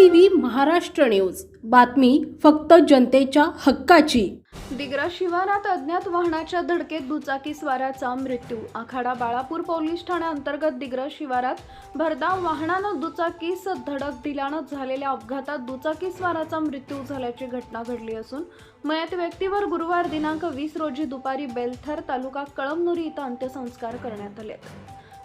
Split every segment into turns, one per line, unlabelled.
V Maharashtra news. बातमी फक्त जनतेच्या हक्काची.
दिग्रा शिवारात अज्ञात वाहनाच्या धडकेत दुचाकी स्वाराचा मृत्यू. आखाडा बाळापूर पोलीस ठाण्याअंतर्गत दिग्रा शिवारात भरधाव वाहनानं दुचाकीस धडक दिल्यानं झालेल्या अपघातात दुचाकी स्वाराचा मृत्यू झाल्याची घटना घडली असून मयत व्यक्तीवर गुरुवार दिनांक वीस रोजी दुपारी बेलथर तालुका कळमनुरी इथं अंत्यसंस्कार करण्यात आले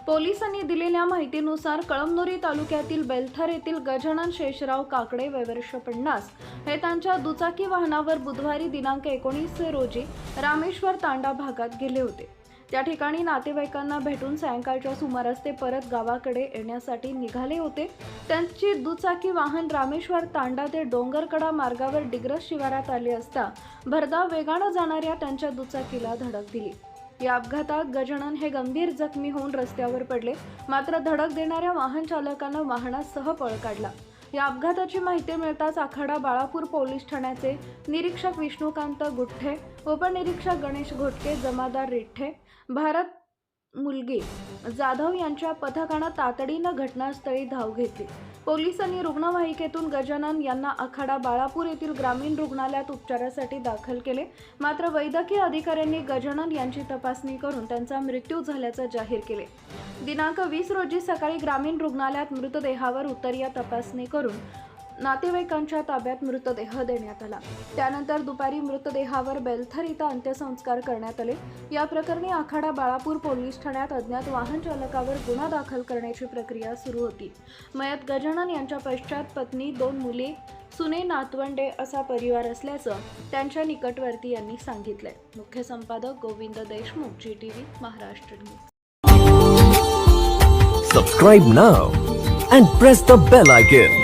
पोलिसांनी दिलेल्या माहितीनुसार कळमनुरी तालुक्यातील बेलथर येथील गजानन शेषराव काकडे वयवर्ष पन्नास हे त्यांच्या दुचाकी वाहनावर बुधवारी दिनांक एकोणीस रोजी रामेश्वर तांडा भागात गेले होते. त्या ठिकाणी नातेवाईकांना भेटून सायंकाळच्या सुमारास ते परत गावाकडे येण्यासाठी निघाले होते. त्यांची दुचाकी वाहन रामेश्वर तांडा ते डोंगरकडा मार्गावर डिग्रस शिवारात आले असता भरधाव वेगानं जाणाऱ्या त्यांच्या दुचाकीला धडक दिली. या अपघातात गजानन हे गंभीर जखमी होऊन रस्त्यावर पडले. मात्र धडक देणाऱ्या वाहन चालकानं वाहनासह पळ काढला. या अपघाताची माहिती मिळताच आखाडा बाळापूर पोलीस ठाण्याचे निरीक्षक विष्णुकांत गुठ्ठे उपनिरीक्षक गणेश घोटके जमादार रिठ्ठे भारत मुलगी. जाधव यांच्या पथकानं तातडीनं घटनास्थळी धाव घेतली. पोलिसांनी रुग्णवाहिकेतून गजानन यांना आखाडा बाळापूर येथील ग्रामीण रुग्णालयात उपचारासाठी दाखल केले. मात्र वैद्यकीय अधिकाऱ्यांनी गजानन यांची तपासणी करून त्यांचा मृत्यू झाल्याचं जाहीर केले. दिनांक वीस रोजी सकाळी ग्रामीण रुग्णालयात मृतदेहावर उत्तरीय तपासणी करून नातेवाईकांच्या ताब्यात मृतदेह देण्यात आला. त्यानंतर दुपारी मृतदेहावर बेलथर इथं अंत्यसंस्कार करण्यात आले. या प्रकरणी आखाडा बाळापूर पोलीस ठाण्यात अज्ञात वाहन चालकावर गुन्हा दाखल करण्याची प्रक्रिया सुरू होती. मयत गजानन यांच्या पश्चात पत्नी दोन मुले सुने नातवंडे असा परिवार असल्याचं त्यांच्या निकटवर्ती यांनी सांगितलंय. मुख्य संपादक Govind Deshmukh G T V Maharashtra news.
Subscribe now and press the bell.